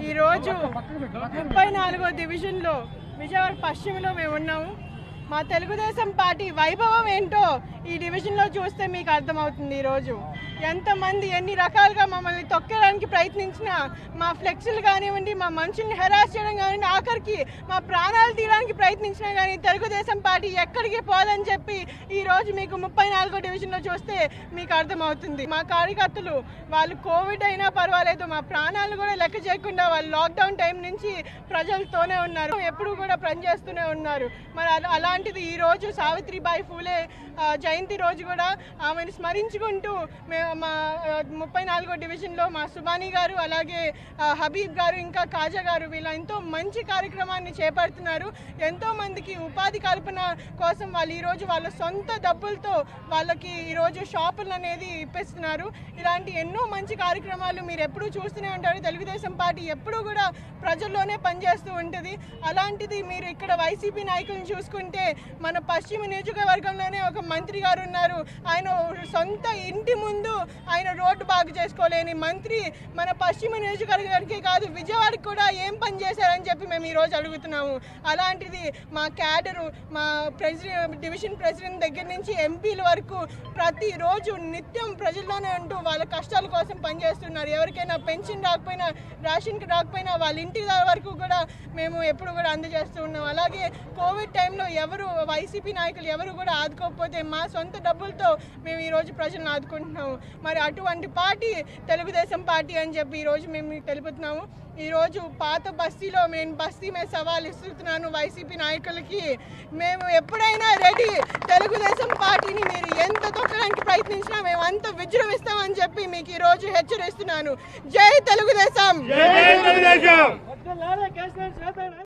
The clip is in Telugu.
ఈరోజు ముప్పై నాలుగో డివిజన్లో విజయవాడ పశ్చిమలో మేము ఉన్నాము. మా తెలుగుదేశం పార్టీ వైభవం ఏంటో ఈ డివిజన్లో చూస్తే మీకు అర్థమవుతుంది ఈరోజు ఎంతమంది ఎన్ని రకాలుగా మమ్మల్ని తొక్కడానికి ప్రయత్నించినా మా ఫ్లెక్సీలు కానివ్వండి మా మనుషుల్ని హెరాస్ చేయడం కానివ్వండి ఆఖరికి మా ప్రాణాలు తీయడానికి ప్రయత్నించినా కానీ తెలుగుదేశం పార్టీ ఎక్కడికి పోదని చెప్పి ఈరోజు మీకు ముప్పై నాలుగో డివిజన్లో చూస్తే మీకు అర్థమవుతుంది. మా కార్యకర్తలు వాళ్ళు కోవిడ్ అయినా పర్వాలేదు మా ప్రాణాలు కూడా లెక్క చేయకుండా వాళ్ళు లాక్డౌన్ టైం నుంచి ప్రజలతోనే ఉన్నారు. ఎప్పుడు కూడా పనిచేస్తూనే ఉన్నారు. మరి అలా- అలాంటిది ఈరోజు సావిత్రిబాయి ఫూలే జయంతి రోజు కూడా ఆమెను స్మరించుకుంటూ మేము మా ముప్పై నాలుగో డివిజన్లో మా సుబానీ గారు అలాగే హబీబ్ గారు ఇంకా కాజా గారు వీళ్ళ ఎంతో మంచి కార్యక్రమాన్ని చేపడుతున్నారు. ఎంతో మందికి ఉపాధి కల్పన కోసం వాళ్ళు ఈరోజు వాళ్ళ సొంత డబ్బులతో వాళ్ళకి ఈరోజు షాపులు అనేది ఇప్పిస్తున్నారు. ఇలాంటి ఎన్నో మంచి కార్యక్రమాలు మీరు ఎప్పుడూ చూస్తూనే ఉంటారు. తెలుగుదేశం పార్టీ ఎప్పుడూ కూడా ప్రజల్లోనే పనిచేస్తూ ఉంటుంది. అలాంటిది మీరు ఇక్కడ వైసీపీ నాయకులను చూసుకుంటే మన పశ్చిమ నియోజకవర్గంలోనే ఒక మంత్రి గారు ఉన్నారు. ఆయన సొంత ఇంటి ముందు ఆయన రోడ్డు బాగు చేసుకోలేని మంత్రి. మన పశ్చిమ నియోజకవర్గానికి కాదు విజయవాడకి కూడా ఏం పని చేశారని చెప్పి మేము ఈరోజు అడుగుతున్నాము. అలాంటిది మా క్యాడరు మా ప్రెసిడెంట్ డివిజన్ ప్రెసిడెంట్ దగ్గర నుంచి ఎంపీల వరకు ప్రతిరోజు నిత్యం ప్రజల్లోనే ఉంటూ వాళ్ళ కష్టాల కోసం పనిచేస్తున్నారు ఎవరికైనా పెన్షన్ రాకపోయినా రేషన్కి రాకపోయినా వాళ్ళ ఇంటి వరకు కూడా మేము ఎప్పుడు కూడా అందజేస్తూ ఉన్నాం. అలాగే కోవిడ్ టైంలో ఎవరు వైసీపీ నాయకులు ఎవరు కూడా ఆదుకోకపోతే మా సొంత డబ్బులతో మేము ఈరోజు ప్రజలను ఆదుకుంటున్నాము. మరి అటువంటి పార్టీ తెలుగుదేశం పార్టీ అని చెప్పి ఈరోజు మేము మీకు తెలుపుతున్నాము ఈరోజు పాత బస్తీలో నేను బస్తీ మీద సవాల్ ఇస్తున్నాను వైసీపీ నాయకులకి. మేము ఎప్పుడైనా రెడీ తెలుగుదేశం పార్టీని మీరు ఎంత తొక్కడానికి ప్రయత్నించినా మేము అంత విజృంభిస్తామని చెప్పి మీకు ఈరోజు హెచ్చరిస్తున్నాను. జై తెలుగుదేశం! జై తెలుగుదేశం!